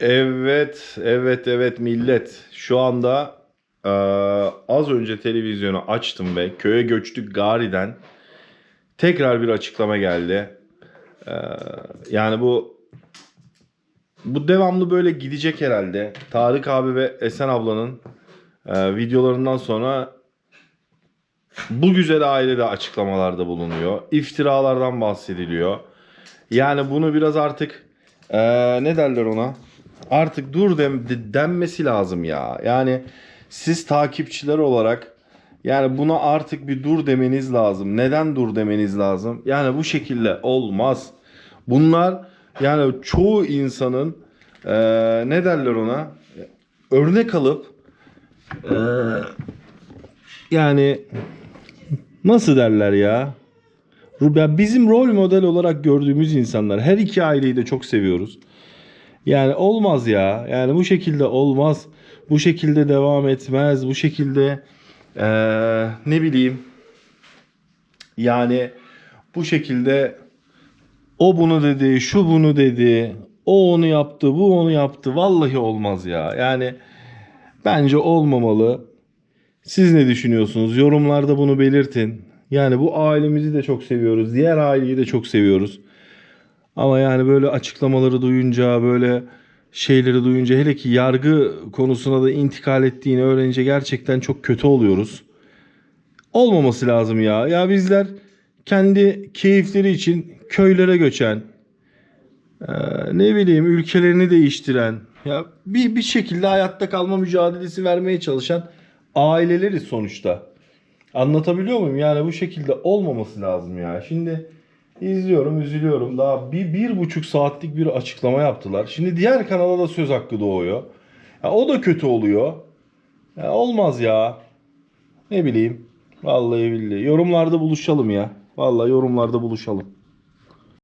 Evet, evet, evet millet. Şu anda eee, az önce televizyonu açtım ve köye göçtük Gari'den tekrar bir açıklama geldi. Eee, yani bu bu devamlı böyle gidecek herhalde. Tarık abi ve Esen ablanın eee, videolarından sonra bu güzel ailede açıklamalarda bulunuyor. İftiralardan bahsediliyor. Yani bunu biraz artık eee, ne derler ona? Artık dur dem- de- denmesi lazım ya. Yani siz takipçiler olarak yani buna artık bir dur demeniz lazım. Neden dur demeniz lazım? Yani bu şekilde olmaz. Bunlar yani çoğu insanın eee, ne derler ona? Örnek alıp eee, yani nasıl derler? Ya bizim rol model olarak gördüğümüz insanlar. Her iki aileyi de çok seviyoruz. Yani olmaz ya. Yani bu şekilde olmaz. Bu şekilde devam etmez. Bu şekilde eee, ne bileyim yani bu şekilde o bunu dedi, şu bunu dedi, o onu yaptı, bu onu yaptı. Vallahi olmaz ya. Yani bence olmamalı. Siz ne düşünüyorsunuz? Yorumlarda bunu belirtin. Yani bu ailemizi de çok seviyoruz. Diğer aileyi de çok seviyoruz. Ama yani böyle açıklamaları duyunca, böyle şeyleri duyunca hele ki yargı konusuna da intikal ettiğini öğrenince gerçekten çok kötü oluyoruz. Olmaması lazım ya. Ya bizler kendi keyifleri için köylere göçen, eee, ne bileyim ülkelerini değiştiren, ya bir bir şekilde hayatta kalma mücadelesi vermeye çalışan aileleriz sonuçta. Anlatabiliyor muyum? Yani bu şekilde olmaması lazım ya. Şimdi izliyorum, üzülüyorum. Daha bir, bir buçuk saatlik bir açıklama yaptılar. Şimdi diğer kanala da söz hakkı doğuyor. Ya o da kötü oluyor. Ya olmaz ya. Ne bileyim. Vallahi billahi. Yorumlarda buluşalım ya. Vallahi yorumlarda buluşalım.